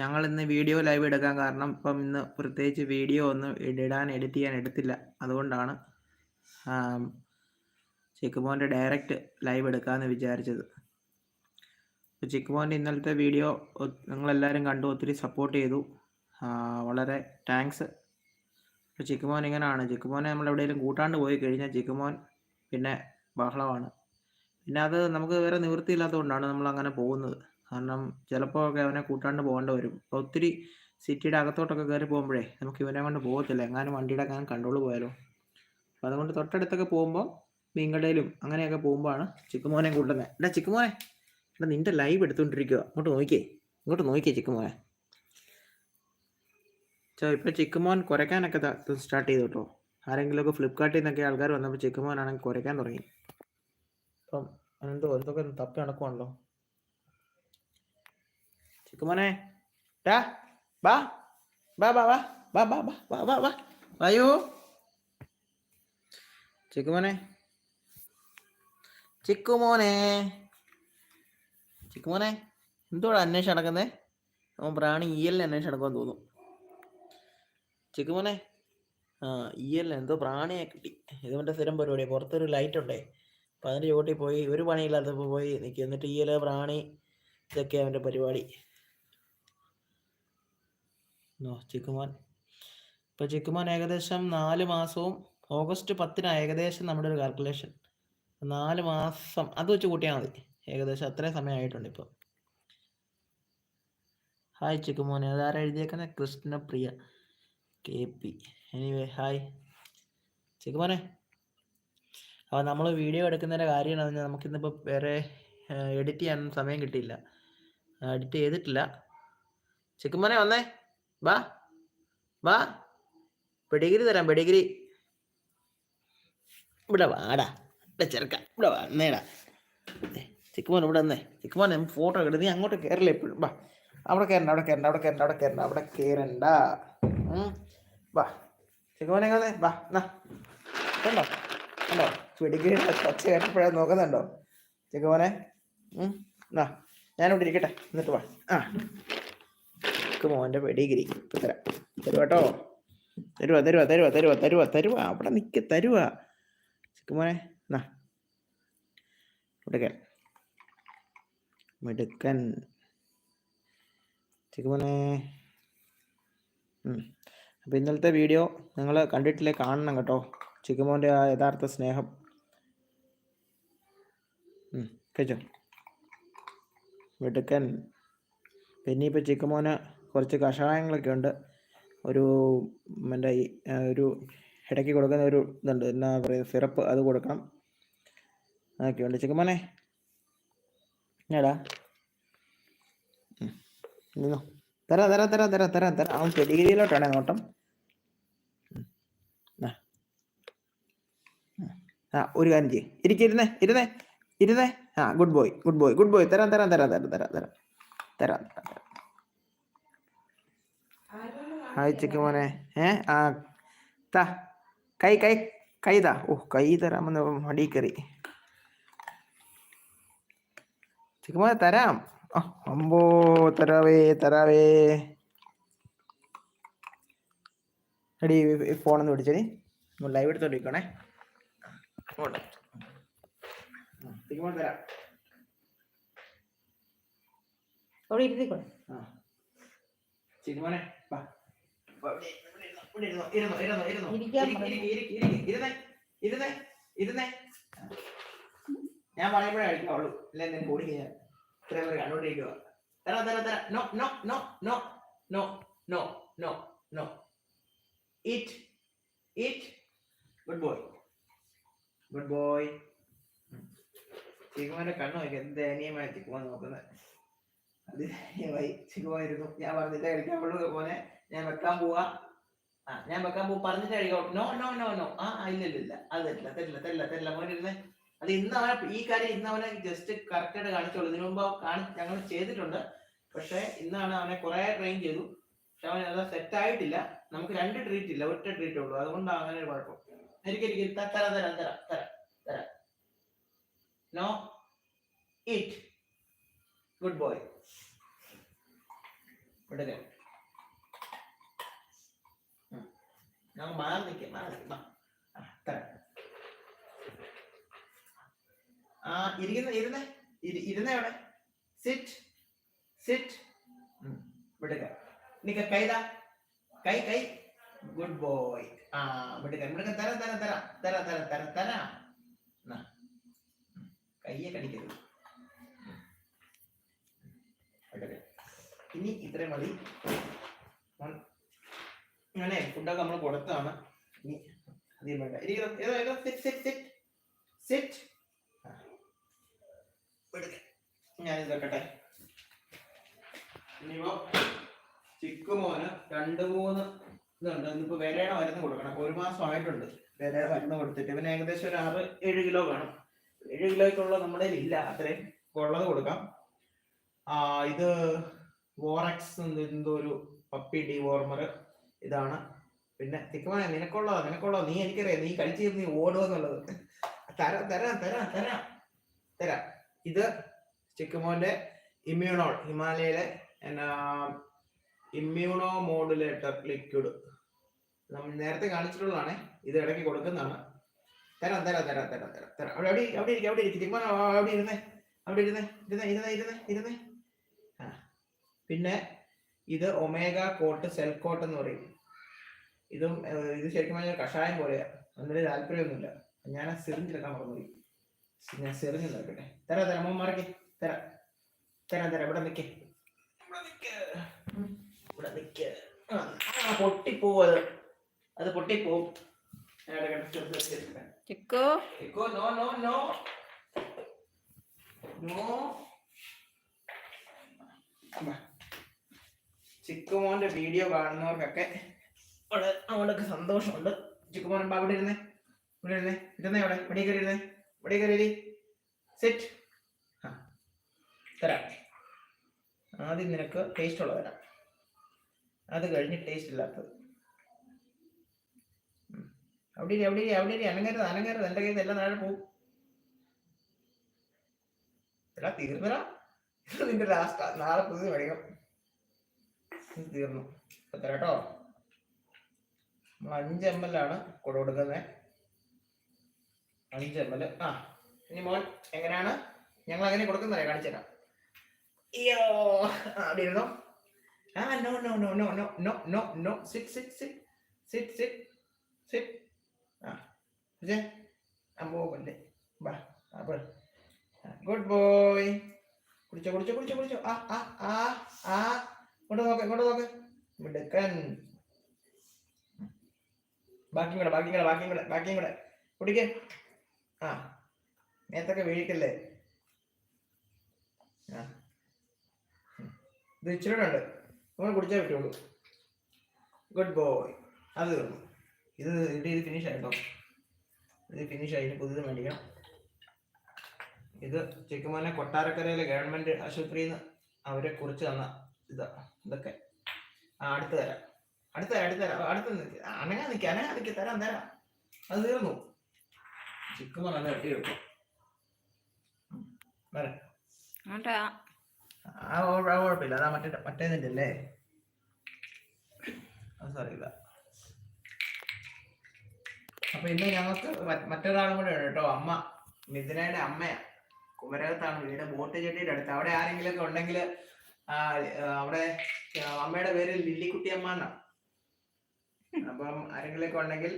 ഞങ്ങൾ ഇന്ന് video live എടുക്കാൻ കാരണം ഇപ്പം ഇന്ന് പ്രത്യേകിച്ച് വീഡിയോ ഒന്നും ഇടാൻ എഡിറ്റ് ചെയ്യാൻ എടുത്തില്ല. അതുകൊണ്ടാണ് ചിക്കുമോന്റെ ഡയറക്റ്റ് ലൈവ് എടുക്കാമെന്ന് വിചാരിച്ചത്. ചിക്കുമോന്റെ ഇന്നലത്തെ വീഡിയോ നിങ്ങളെല്ലാവരും കണ്ടു ഒത്തിരി സപ്പോർട്ട് ചെയ്തു. വളരെ താങ്ക്സ് ഇപ്പോൾ ചിക്കുമോൻ ഇങ്ങനെയാണ് ചിക്കുമോനെ നമ്മൾ എവിടെയെങ്കിലും കൂട്ടാണ്ട് പോയി കഴിഞ്ഞാൽ ചിക്കുമോൻ പിന്നെ ബഹളമാണ്. പിന്നെ അത് നമുക്ക് വേറെ നിവൃത്തിയില്ലാത്തതുകൊണ്ടാണ് നമ്മൾ അങ്ങനെ പോകുന്നത്. കാരണം ചിലപ്പോൾ ഒക്കെ അവനെ കൂട്ടാണ്ട് പോകേണ്ടി വരും. അപ്പോൾ ഒത്തിരി സിറ്റിയുടെ അകത്തോട്ടൊക്കെ കയറി പോകുമ്പോഴേ നമുക്ക് ഇവനെ കൊണ്ട് പോകത്തില്ല. എങ്ങാനും വണ്ടിയുടെ എങ്ങാനും കൺട്രോൾ പോയാലോ? അപ്പോൾ അതുകൊണ്ട് തൊട്ടടുത്തൊക്കെ പോകുമ്പോൾ മീൻകടയിലും അങ്ങനെയൊക്കെ പോകുമ്പോഴാണ് ചിക്കുമോനെ കൂട്ടുന്നത് എടാ ചിക്കുമോനെ എടാ നിന്റെ ലൈവ് എടുത്തുകൊണ്ടിരിക്കുക അങ്ങോട്ട് നോക്കിയേ. ഇങ്ങോട്ട് നോക്കിയേ ചിക്കുമോനെ. ചോ ഇപ്പോൾ ചിക്കുമോൻ കുറയ്ക്കാനൊക്കെ സ്റ്റാർട്ട് ചെയ്തു കേട്ടോ. ആരെങ്കിലുമൊക്കെ ഫ്ലിപ്കാർട്ടിൽ നിന്നൊക്കെ ആൾക്കാർ വന്നപ്പോൾ ചിക്കുമോനാണെങ്കിൽ കുറയ്ക്കാൻ തുടങ്ങി. അപ്പം എന്തോ എന്തൊക്കെ തപ്പി നടക്കുവാണല്ലോ. ചിക്കുമോനെ ടാ ബാ ബാ ബാ ബാ ബാ ബാ ബാ ബാ ബാ ബാ വായോ ചിക്കുമോനെ ചിക്കുമോനെ ചിക്കുമോനെ എന്തോടാ അന്വേഷിച്ച് നടക്കുന്നേ. അവൻ പ്രാണി ഈയലിനെ അന്വേഷിച്ച് നടക്കുമെന്ന് തോന്നുന്നു ചിക്കുമോനെ ആ ഈയലിന് എന്തോ പ്രാണിയെ കിട്ടി. ഇത് മറ്റേ സ്ഥിരം പരിപാടി പുറത്തൊരു ലൈറ്റ് ഉണ്ടേ. അപ്പം അതിന്റെ ചോട്ടിൽ പോയി ഒരു പണിയില്ലാത്തപ്പോൾ പോയി നിൽക്കും എന്നിട്ട് ഈയൽ പ്രാണി ഇതൊക്കെ അവന്റെ പരിപാടി. ചിക്കുമോൻ. ഇപ്പോൾ ചിക്കുമോൻ ഏകദേശം നാല് മാസവും ഓഗസ്റ്റ് പത്തിനാണ് ഏകദേശം നമ്മുടെ ഒരു കാൽക്കുലേഷൻ നാല് മാസം അത് വെച്ച് കൂട്ടിയാൽ മതി. ഏകദേശം അത്രയും സമയമായിട്ടുണ്ട് ഇപ്പോൾ ഹായ് ചിക്കുമോനെ അതാരാ എഴുതിയേക്കുന്നത് Krishnapriya K P. Anyway hi ചിക്കുമോനെ അപ്പോൾ നമ്മൾ വീഡിയോ എടുക്കുന്നതിന്റെ കാര്യമാണ് പറഞ്ഞാൽ നമുക്കിന്നിപ്പോൾ വേറെ എഡിറ്റ് ചെയ്യാൻ സമയം കിട്ടിയില്ല. എഡിറ്റ് ചെയ്തിട്ടില്ല. ചിക്കുമോനെ വന്നേ. വാ. വാ. പെടിഗിരി തരാം പെടിഗിരി ഇവിടെ വാടാ. ഇവിടെ ചെറുക്ക ഇവിടെ വന്നേടാ ചിക്കുമോൻ ഇവിടെ വന്നേ. ചിക്കുമോൻ ഫോട്ടോ എടുത്ത് നീ അങ്ങോട്ട് കയറില്ല എപ്പോഴും? വാ. അവിടെ കയറണ്ട അവിടെ കയറണ്ട അവിടെ കയറണ്ട അവിടെ കയറണ്ട അവിടെ കയറണ്ട. വാ. ചിക്കുമോനെ വന്നേ? വാ എന്നാ. കണ്ടോ? കണ്ടോ? പെഡിഗിരി ഒച്ച കേട്ടപ്പോഴേ നോക്കുന്നുണ്ടോ? ചിക്കുമോനെ. എന്നാ ഞാനിവിടെ ഇരിക്കട്ടെ. എന്നിട്ട് വാ. ആ. മോന്റെ പെഡിഗിരി ഇപ്പം തരാം. തരുവ കേട്ടോ തരുവ തരുവ തരുവ തരുവ തരുവ തരുവ. അവിടെ നിക്ക് തരുവ. ചിക്കുമോനെ എന്നാ മിടുക്കൻ. മിടുക്കൻ ചിക്കുമോനെ അപ്പോൾ ഇന്നലത്തെ വീഡിയോ നിങ്ങൾ കണ്ടിട്ടില്ലേ? കാണണം കേട്ടോ. ചിക്കുമോന്റെ ആ യഥാർത്ഥ സ്നേഹം. കഴിച്ചോ? മിടുക്കൻ. പിന്നെ ഇപ്പോൾ ചിക്കുമോന് കുറച്ച് കഷായങ്ങളൊക്കെ ഉണ്ട് ഒരു മറ്റേ ഒരു ഇടയ്ക്ക് കൊടുക്കുന്ന ഒരു ഇതുണ്ട് എന്നാ പറയുക സിറപ്പ് അത് കൊടുക്കണം അതൊക്കെ ഉണ്ട് ചിക്കുമോനെ ഞാടാ നിന്നോ തരാം തരാം തരാം തരാം തരാം തരാം അവൻ പെഡിഗിരിയിലോട്ടാണ് നോട്ടം. ആ. ഒരു കാര്യം ചെയ്യ് ഇരിക്കിരുന്നേ ഇരുന്നേ ഇരുന്നേ ആ good boy good boy good boy തരാം തരാം തരാം തരാം തരാം തരാം തരാം തരാം ഹായ് ചെക്ക് മോനെ ഏ ആ താ കൈ കൈ കൈ താ ഓ കൈ തരാമെന്ന് മടി കയറി ചെക്ക് മോനെ തരാം അമ്പോ തരാവേ തരാവേ എടി ഫോണൊന്ന് പിടിച്ചടി ലൈവ് എടുത്തോണ്ടിരിക്കണേ അങ്ങോട്ട് ചിക്കു മോനെ തരാം അവിടെ ഇരുത്തിക്കോളെ ആ ചിക്കു മോനെ വാ ഞാൻ പറയുമ്പോഴേ കഴിക്കാവുള്ളൂ അല്ലെ എന്നെ കൂടി ചെയ്യാൻ ഇത്രയും പേര് കണ്ടോണ്ടിരിക്കുക തരാ തരാ തരാ no no no no no no no no it it good boy good boy ചിക്കുമാന്റെ കണ്ണു നോക്കി എന്ത് ദയനീയമായി ചിക്കുമാൻ നോക്കുന്നത് അത് ദയനീയമായി ചിക്കുമായിരുന്നു ഞാൻ പറഞ്ഞിട്ട് കഴിക്കാവുള്ളൂ പോലെ ഞാൻ വെക്കാൻ പോവാ. ആ ഞാൻ വെക്കാൻ പോ പറഞ്ഞിട്ട് കഴിക്കാം നോ നോ നോ നോ ആ ഇല്ല ഇല്ല ഇല്ല. അത് തരില്ല തരില്ല തരില്ല തരില്ല മോനിരുന്നേ അത് ഇന്ന് അവനെ ഈ കാര്യം ഇന്ന് അവനെ ജസ്റ്റ് കറക്റ്റായിട്ട് കാണിച്ചോളൂ. ഇതിനു മുമ്പ് കാണി ഞങ്ങൾ ചെയ്തിട്ടുണ്ട്. പക്ഷെ ഇന്നാണ് അവനെ കുറെ ട്രെയിൻ ചെയ്തു. പക്ഷെ അവൻ അത് സെറ്റ് ആയിട്ടില്ല. നമുക്ക് രണ്ട് ട്രീറ്റ് ഇല്ല. ഒറ്റ ട്രീറ്റ് ഉള്ളൂ. അതുകൊണ്ടാണ് അങ്ങനെ ഒരു കുഴപ്പം. എനിക്ക് എനിക്ക് തരാം തരാം തരാം തരാം തരാം തരാം. നോ ഇറ്റ് ഗുഡ് ബോയ് വിടുക. ഞങ്ങൾ മാറി നിൽക്കാം മാറി നിൽക്കാം ആ, ഇരിക്കുന്ന ഇരുന്ന് ഇരി- എവിടെ സിറ്റ് സിറ്റ് വിടുക. നിക്ക കൈതാ കൈ കൈ. ഗുഡ് ബോയ് ആ വിടുക. വിടുക. തരാം തരാം തരാം. തരാം തരാം തരാം തരാം. കയ്യെ കടിക്കരുത്. വിടുക. ഇനി ഇത്രയും മതി. ഞാനേ ഫുഡൊക്കെ നമ്മൾ കൊടുത്താണ്. ഇനി അധികം വേണ്ട. ഇരിക്കണം ഏതോ ഏതോ? സിറ്റ് സിറ്റ് സിറ്റ് സിറ്റ് ഞാനിത് വെക്കട്ടെ. ഇനിയിപ്പോ ചിക്കുമോന് രണ്ട് മൂന്ന് ഇതുണ്ട്. ഇന്നിപ്പോ വിലയുടെ മരുന്ന് കൊടുക്കണം. ഒരു മാസം ആയിട്ടുണ്ട് വിലയുടെ മരുന്ന് കൊടുത്തിട്ട്. ഇവന് ഏകദേശം ഒരു ആറ് ഏഴ് കിലോ വേണം. ഏഴ് കിലോയ്ക്കുള്ള നമ്മുടെ ഇല്ല. അത്രയും ഉള്ളത് കൊടുക്കാം. ആ ഇത് വോറക്സ് എന്തോ ഒരു പപ്പി ഡി വോർമർ. ഇതാണ്. പിന്നെ തിക്കുമാനെ നിനക്കുള്ളതോ നിനക്കുള്ളതോ. നീ എനിക്കറിയാം നീ കഴിച്ചു നീ ഓടുക എന്നുള്ളത് തരാം തരാം തരാം തരാം. തരാം. ഇത് ചിക്കുമോന്റെ ഇമ്മ്യൂണോൾ ഹിമാലയയിലെ എന്നാ ഇമ്മ്യൂണോ മോഡുലേറ്റർ ലിക്വിഡ് നമ്മൾ നേരത്തെ കാണിച്ചിട്ടുള്ളതാണ്. ഇത് ഇടയ്ക്ക് കൊടുക്കുന്നതാണ്. തരാം തരാം തരാം തരാം തരാം തരാം. അവിടെ അവിടെ അവിടെ ഇരിക്കും അവിടെ ഇരിക്കും. തിക്കുമാനോ അവിടെ ഇരുന്നേ അവിടെ ഇരുന്നേ ഇരുന്നേ ഇരുന്നേ ഇരുന്നേ ഇരുന്നേ. ആ. പിന്നെ ഇത് ഒമേഗ കോട്ട് സെൽ കോട്ട് എന്ന് പറയും. ഇതും ഇത് ശരിക്കും പറഞ്ഞാൽ കഷായം പോലെയാ. അതിന് താല്പര്യമൊന്നുമില്ല. ഞാൻ സിറിഞ്ചിലെക്കാൻ മറന്നുപോയി. ഞാൻ സിറിഞ്ചിൽ നിൽക്കട്ടെ തരാം തരാം മോൻ മറക്കേ തരാം. തരാം തരാം. ഇവിടെ നിൽക്കേ ഇവിടെ നിൽക്ക് പൊട്ടിപ്പോവും അത്. അത് പൊട്ടിപ്പോവും വെച്ചിരിക്കാം. Chikku. No no, no, no. ചിക്കുമോന്റെ വീഡിയോ കാണുന്നവർക്കൊക്കെ അവളൊക്കെ സന്തോഷമുണ്ട്. ചിക്കുമോൻ അമ്മ അവിടെ ഇരുന്നേ ഇവിടെ ഇരുന്നേ ഇരുന്നേ അവിടെ ഇവിടെ കയറി ഇരുന്നേ ഇവിടെ കയറി സെറ്റ് തരാം. ആദ്യം നിനക്ക് ടേസ്റ്റ് ഉള്ളത് തരാം. അത് കഴിഞ്ഞ് ടേസ്റ്റ് ഇല്ലാത്തത്. അവിടെ അവിടെ അവിടെ അനങ്ങരുത് അനങ്ങരുത്. എന്റെ കയ്യിൽ എല്ലാം നാളെ പോകും എടാ തീർന്നടാ. നിന്റെ ലാസ്റ്റ് നാളെ പുതിയ മേടിക്കാം ഇത് തീർന്നു. ഇപ്പൊ തരാം കേട്ടോ നമ്മൾ അഞ്ച് എം എൽ ആണ് കൊടു കൊടുക്കുന്നത് അഞ്ച് എം എൽ ആ ഇനി മോൻ എങ്ങനെയാണ്? ഞങ്ങൾ അങ്ങനെ കൊടുക്കുന്നത് കാണിച്ചു തരാം. അയ്യോ അവിടെ ഇരുന്നോ ആ no no no no no no no no sit sit sit sit sit sit ആ വിജയ് അമ്മോ കൊല്ലേ ബാ അപ്പോൾ ഗുഡ് ബോയ് കുടിച്ചോ കുടിച്ചോ കുടിച്ചോ കുടിച്ചോ. ആ ആ ആ ആ ഇങ്ങോട്ട് നോക്ക് ഇങ്ങോട്ട് നോക്ക്. മിടുക്കൻ. ബാക്കി കൂടെ ബാക്കി കൂടെ ബാക്കി കൂടെ ബാക്കിയും കൂടെ. കുടിക്ക. ആ നേരത്തൊക്കെ വീഴിക്കല്ലേ? ആ. ഇത് ഇച്ചിരി ഉണ്ട്. നമ്മൾ കുടിച്ചേ പറ്റുള്ളൂ. Good boy. അത് തീർന്നു. ഇത് ഇത് ഇത് ഫിനിഷ് ആയിട്ടോ ഇത് ഫിനിഷ് ആയി. പുതിയത് മേടിക്കണം. ഇത് ചെക്കുമോനെ കൊട്ടാരക്കരയിലെ ഗവൺമെന്റ് ആശുപത്രിയിൽ നിന്ന് അവരെ കുറിച്ച് തന്ന ഇതാ. ഇതൊക്കെ. ആ അടുത്ത് തരാം. അടുത്ത തരാം അടുത്ത തരാം. അടുത്ത് നിൽക്കുക അനങ്ങാ നിൽക്കുക അനങ്ങാ നിൽക്കുക തരാം തരാം. അത് തീർന്നു. ചിക്കൻ അത് വെട്ടി വെക്കും അങ്ങോട്ടാ ആ കുഴ- ആ കുഴപ്പമില്ല. അതാ മറ്റേ മറ്റേതിന്റെ അല്ലേ അത് സാറില്ല അപ്പൊ ഇന്ന് ഞങ്ങൾക്ക് മറ്റൊരാളും കൂടെ ഉണ്ട് കേട്ടോ. അമ്മ. മിഥുനയുടെ അമ്മയാ. കുമരകത്താണ് വീട്. ബോട്ട് ചെട്ടിയുടെ അടുത്ത്. അവിടെ ആരെങ്കിലും ഒക്കെ ഉണ്ടെങ്കിൽ അവിടെ ആ, അമ്മയുടെ പേര് ലില്ലിക്കുട്ടി അമ്മ എന്നാണ് അപ്പം ആരെങ്കിലും ഒക്കെ ഉണ്ടെങ്കിൽ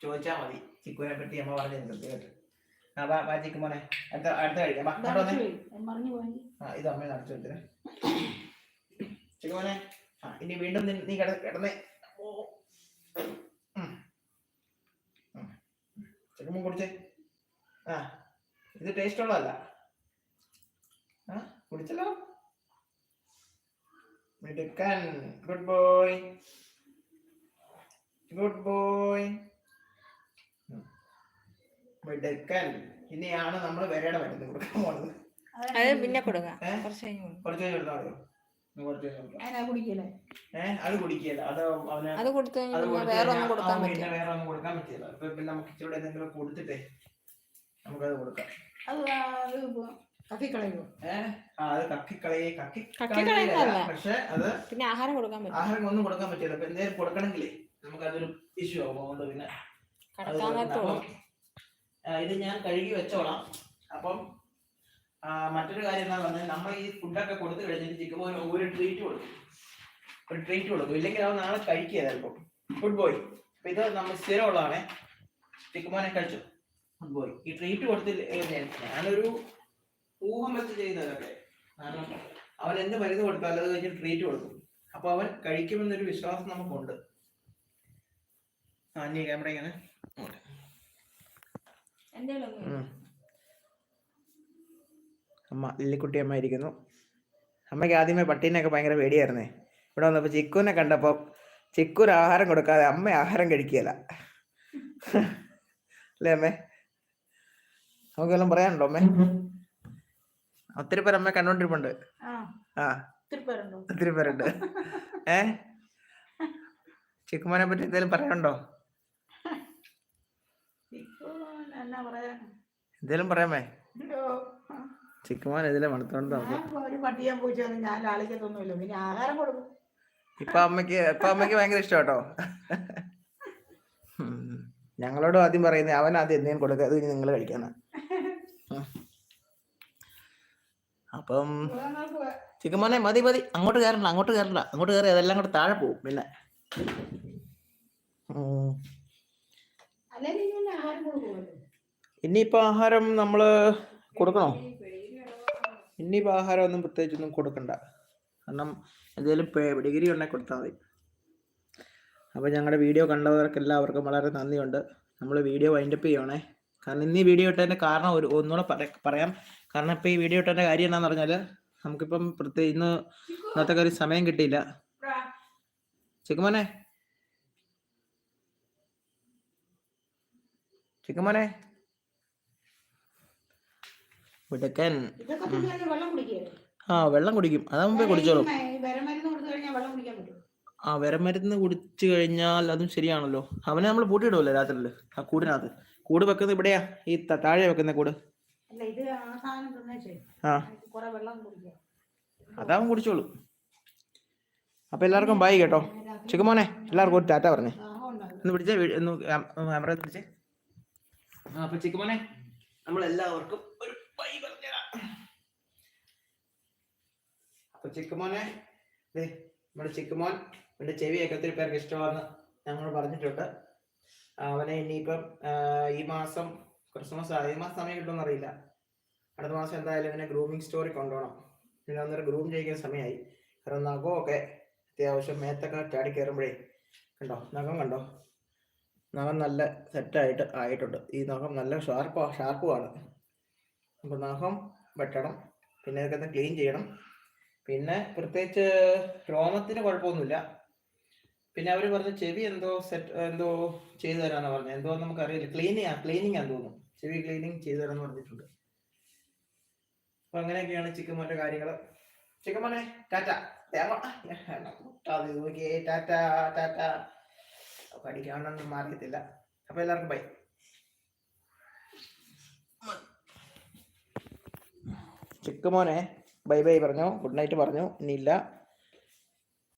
ചോദിച്ചാൽ മതി. ചിക്കുവിനെ പറ്റി അമ്മ പറഞ്ഞു കൃത്യമായിട്ട്. ആ വാ വാ ചിക്കുമോനെ അടുത്ത അടുത്ത കഴിക്കാം ആ ഇത് അമ്മ നടച്ചു വെച്ചേ ചിക്കുമോനെ ആ ഇനി വീണ്ടും നീ കിട കിടന്നേ. ചിക്കുമോൻ കുടിച്ചേ. ആ ഇത് ടേസ്റ്റ് ഉള്ളതല്ല. ആ കുടിച്ചല്ലോ. മിടുക്കൻ. ഗുഡ് ബോയ് ഗുഡ് ബോയ് മിടുക്കൻ. ഇനിയാണ് നമ്മൾ വിരയുടെ മരുന്ന് കൊടുക്കാൻ പോണത്. അത് പിന്നെ കൊടുക്കാം? കുറച്ച് കഴിഞ്ഞ് കൊടുക്കാം. കുറച്ച് കഴിഞ്ഞ് എടുത്താൽ മതിയോ. അതിനാ കുടിക്കല്ലേ അത് അത് അവന് അത് കൊടുത്തു അത് വേറെ ഒന്നും കൊടുക്കാൻ പറ്റില്ല. വേറെ ഒന്നും കൊടുക്കാൻ പറ്റില്ല. അപ്പൊ പിന്നെ നമുക്ക് ഇച്ചിരി എന്തെങ്കിലും കൊടുത്തിട്ടേ. നമുക്കത് കൊടുക്കാം. ആ- അത് കക്കിക്കളയെ കക്കി. പക്ഷെ അത് പിന്നെ ആഹാരം കൊടുക്കാൻ പറ്റും ആഹാരം ഒന്നും കൊടുക്കാൻ പറ്റില്ല. അപ്പൊ എന്തെങ്കിലും കൊടുക്കണമെങ്കിലേ നമുക്ക് അതൊരു ഇഷ്യൂ ആവും. അതുകൊണ്ട് പിന്നെ ഇത് ഞാൻ കഴുകി വെച്ചോളാം. അപ്പം മറ്റൊരു കാര്യം എന്താ പറഞ്ഞാൽ നമ്മൾ ഈ ഫുഡൊക്കെ കൊടുത്തു കഴിഞ്ഞിട്ട് ചിക്കുമ്പോൾ ഒരു ട്രീറ്റ് കൊടുക്കും. ഒരു ട്രീറ്റ് കൊടുക്കും. ഇല്ലെങ്കിൽ അത് നാളെ കഴിക്കുക ചിലപ്പോൾ ഫുഡ് ബോയ് അപ്പൊ ഇത് നമ്മൾ സ്ഥിരമുള്ളതാണേ. ചിക്കുമോനെ കഴിച്ചു? ഫുഡ് ബോയ് ഈ ട്രീറ്റ് കൊടുത്തില്ല? ഞാൻ- ഞാനൊരു ഊഹം വെച്ച് ചെയ്യുന്നതൊക്കെ കാരണം അവൻ എന്ത് മരുന്ന് കൊടുത്താലും അത് കഴിഞ്ഞ് ട്രീറ്റ് കൊടുക്കും. അപ്പൊ അവൻ കഴിക്കുമെന്നൊരു വിശ്വാസം നമുക്കുണ്ട്. ആ നീ ക്യാമറ ഇങ്ങനെ അമ്മ ലില്ലിക്കുട്ടി അമ്മ ഇരിക്കുന്നു. അമ്മയ്ക്ക് ആദ്യമേ പട്ടീനെയൊക്കെ ഭയങ്കര പേടിയായിരുന്നേ. ഇവിടെ വന്നപ്പോൾ ചിക്കുവിനെ കണ്ടപ്പോൾ ചിക്കുന് ആഹാരം കൊടുക്കാതെ അമ്മ ആഹാരം കഴിക്കുകയില്ല. അല്ലേ അമ്മേ? നമുക്ക് വല്ലതും പറയാനുണ്ടോ അമ്മേ? ഒത്തിരി പേര് അമ്മ കണ്ടോണ്ടിരിപ്പുണ്ട്. ആ. ഒത്തിരി പേരുണ്ടോ? ഏ? ചിക്കുമോനെ പറ്റി എന്തെങ്കിലും പറയാനുണ്ടോ? ഇപ്പൊ എന്നാ പറയാ? എന്തേലും പറയാമേ? ചിക്കുമോൻ ഇതിലെ മണത്തോണ്ട് ഇപ്പൊ അമ്മയ്ക്ക് ഇപ്പൊ അമ്മയ്ക്ക് ഭയങ്കര ഇഷ്ടം കേട്ടോ ഞങ്ങളോട് ആദ്യം പറയുന്നത് അവൻ ആദ്യം എന്തെങ്കിലും കൊടുക്കുക അത് നിങ്ങൾ കഴിക്കാന്ന് അപ്പം ചിക്കുമോനെ മതി മതി. അങ്ങോട്ട് കയറണ്ട അങ്ങോട്ട് കയറണ്ട. അങ്ങോട്ട് കയറി അതെല്ലാം കൂടെ താഴെ പോകും പിന്നെ. ആഹാരം ഇനിയിപ്പോ ആഹാരം നമ്മൾ കൊടുക്കണോ? ഇനിയിപ്പോ ആഹാരം ഒന്നും പ്രത്യേകിച്ചൊന്നും കൊടുക്കണ്ട. കാരണം എന്തെങ്കിലും ഡിഗ്രി ഉണ്ടെങ്കിൽ കൊടുത്താൽ മതി. അപ്പോൾ ഞങ്ങളുടെ വീഡിയോ കണ്ടവർക്ക് എല്ലാവർക്കും വളരെ നന്ദിയുണ്ട്. നമ്മൾ വീഡിയോ വൈൻഡപ്പ് ചെയ്യണേ കാരണം ഇന്ന് ഈ വീഡിയോ ഇട്ടതിന്റെ കാരണം ഒരു ഒന്നുകൂടെ പറയാം. കാരണം ഇപ്പോൾ ഈ വീഡിയോ ഇട്ടതിന്റെ കാര്യം എന്താണെന്ന് പറഞ്ഞാൽ നമുക്കിപ്പം പ്രത്യേക ഇന്ന് ഇന്നത്തെ കാര്യം സമയം കിട്ടിയില്ല. ചിക്കുമോനെ ചിക്കുമോനെ വിടക്കൻ. ആ വെള്ളം കുടിക്കും. അതാ മുമ്പേ കുടിച്ചോളും. ആ വിരമരുന്ന് കുടിച്ചു കഴിഞ്ഞാൽ അതും ശരിയാണല്ലോ. അവനെ നമ്മൾ പൂട്ടിയിടുമല്ലോ രാത്രിയിൽ ആ കൂടിനകത്ത്. കൂട് വെക്കുന്നത് ഇവിടെയാ. ഈ താഴെ വെക്കുന്ന കൂട്. അതാവൻ കുടിച്ചോളൂ. അപ്പൊ എല്ലാവർക്കും ബൈ കേട്ടോ. ചിക്കുമോനെ എല്ലാവർക്കും ഒരു ടാറ്റ പറഞ്ഞേ. ഒന്ന് പിടിച്ചേ ഒന്ന് ക്യാമറ പിടിച്ചേ. അപ്പൊ ചിക്കുമോനെ നമ്മൾ എല്ലാവർക്കും ഒരു ബൈ പറഞ്ഞുതരാം അപ്പൊ ചിക്കുമോനെ നമ്മുടെ ചിക്കുമോൻ ഇവിടെ ചെവിയൊക്കെ ഒത്തിരി പേർക്ക് ഇഷ്ടമാണെന്ന് ഞങ്ങൾ പറഞ്ഞിട്ടുണ്ട്. അവനെ ഇനിയിപ്പം ഈ മാസം ക്രിസ്മസ് ആ, ഈ മാസം സമയം കിട്ടുമെന്ന് അറിയില്ല. അടുത്ത മാസം എന്തായാലും ഇവനെ ഗ്രൂമിങ് സ്റ്റോറി കൊണ്ടുപോകണം. പിന്നെ അന്നേരം ഗ്രൂം ചെയ്യിക്കുന്ന സമയമായി. കാരണം നഖമൊക്കെ അത്യാവശ്യം മേത്തൊക്കെ ചാടി കയറുമ്പോഴേ കണ്ടോ? നഖം കണ്ടോ? നഖം നല്ല സെറ്റായിട്ട് ആയിട്ടുണ്ട്. ഈ നഖം നല്ല ഷാർപ്പ് ഷാർപ്പുമാണ് അപ്പോൾ നഖം വെട്ടണം. പിന്നെ ഇതൊക്കെ ക്ലീൻ ചെയ്യണം. പിന്നെ പ്രത്യേകിച്ച് രോമത്തിന് കുഴപ്പമൊന്നുമില്ല. പിന്നെ അവർ പറഞ്ഞു ചെവി എന്തോ സെറ്റ് എന്തോ ചെയ്തു തരാന്ന് പറഞ്ഞു. എന്തോ നമുക്കറിയില്ല. ക്ലീനിങ് ക്ലീനിങ് ആണെന്ന് തോന്നുന്നു. ചെവി ക്ലീനിങ് ചെയ്തു തരാന്ന് പറഞ്ഞിട്ടുണ്ട്. അപ്പൊ അങ്ങനെയൊക്കെയാണ് ചിക്കൻ കാര്യങ്ങൾ ചിക്കൻ മോനെ ടാറ്റ നോക്കിയേ. ടാറ്റ ടാറ്റ. മാറിയത്തില്ല അപ്പൊ എല്ലാവർക്കും ബൈ ചിക്കുമോനെ ബൈ ബൈ പറഞ്ഞു. ഗുഡ് നൈറ്റ് പറഞ്ഞു. ഇനിയില്ല